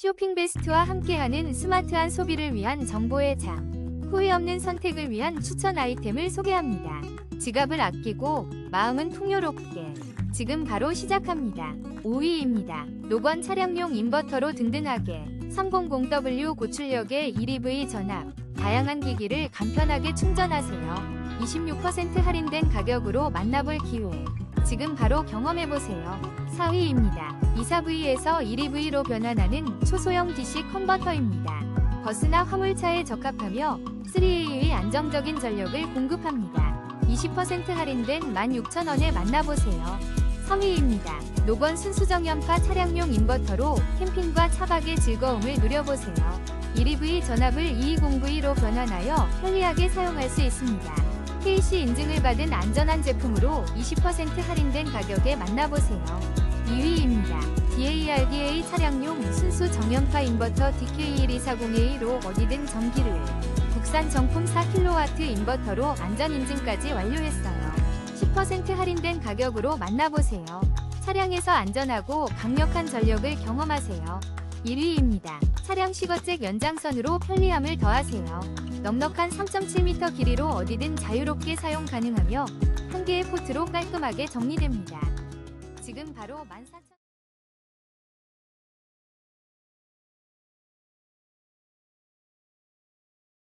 쇼핑 베스트와 함께하는 스마트한 소비를 위한 정보의 장. 후회 없는 선택을 위한 추천 아이템을 소개합니다. 지갑을 아끼고 마음은 풍요롭게. 지금 바로 시작합니다. 5위입니다. 노건 차량용 인버터로 든든하게 300W 고출력의 1EV 전압. 다양한 기기를 간편하게 충전하세요. 26% 할인된 가격으로 만나볼 기회. 지금 바로 경험해보세요. 4위입니다. 24V에서 1EV로 변환하는 초소형 DC 컨버터입니다. 버스나 화물차에 적합하며 3A의 안정적인 전력을 공급합니다. 20% 할인된 16,000원에 만나보세요. 3위입니다. 노건 순수정연파 차량용 인버터로 캠핑과 차박의 즐거움을 누려보세요. 1EV 전압을 220V로 변환하여 편리하게 사용할 수 있습니다. KC 인증을 받은 안전한 제품으로 20% 할인된 가격에 만나보세요. 2위입니다. DARDA 차량용 순수 정연파 인버터 DK12401A로 어디든 전기를 국산 정품 4kW 인버터로 안전 인증까지 완료했어요. 10% 할인된 가격으로 만나보세요. 차량에서 안전하고 강력한 전력을 경험하세요. 1위입니다. 차량 시거잭 연장선으로 편리함을 더하세요. 넉넉한 3.7m 길이로 어디든 자유롭게 사용 가능하며 한 개의 포트로 깔끔하게 정리됩니다. 지금 바로 14,000